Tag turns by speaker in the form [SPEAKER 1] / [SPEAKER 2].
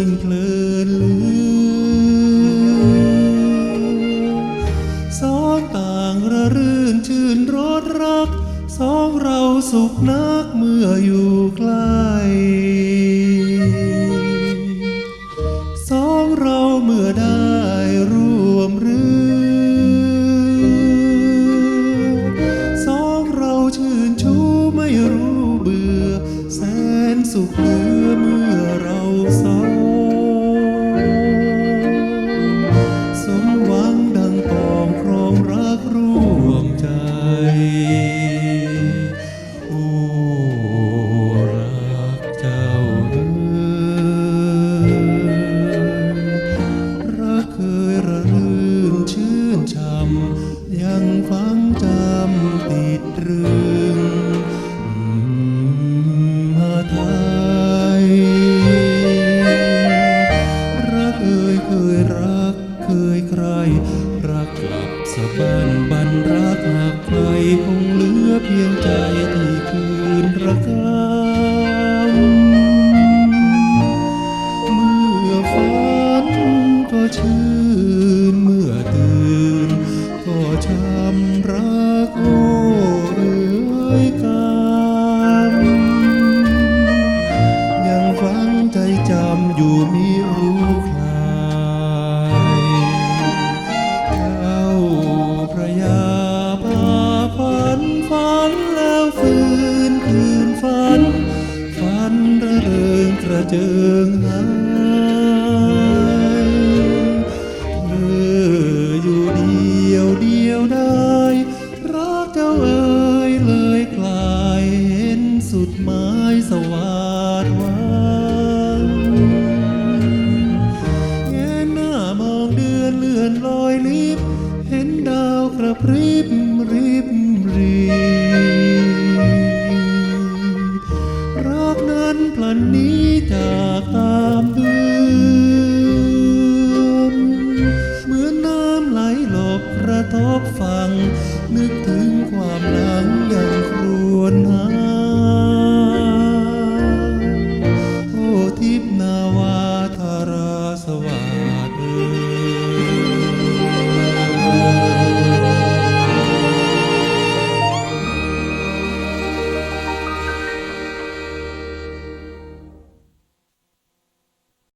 [SPEAKER 1] งยิ่งเพลินลืมสองต่างระรื่นชื่นรสรัก สองเราสุขนักเมื่ออยู่ใกล้สองเราเมื่อได้ร่วมรือสองเราชื่นชูไม่รู้เบื่อแสนสุขเหลือ รักกลับสะบันบันรักหากใครคงเหลือเพียงใจที่คืนระกำเมื่อฝันก็ชื่นเมื่อตื่นก็ช้ำรักโอ้เอ่ยกำยังฟังใจจำอยู่มิรู้ ระเริงกระเจิงหายเธออยู่เดียวเดียวได้ รักเจ้าเอ่ยเลยกลายเห็นสุดไม้สว่างวางแงหน้ามองเดือนเลื่อนลอยลิบ เห็นดาวกระพริบ ระทบฟังนึกถึง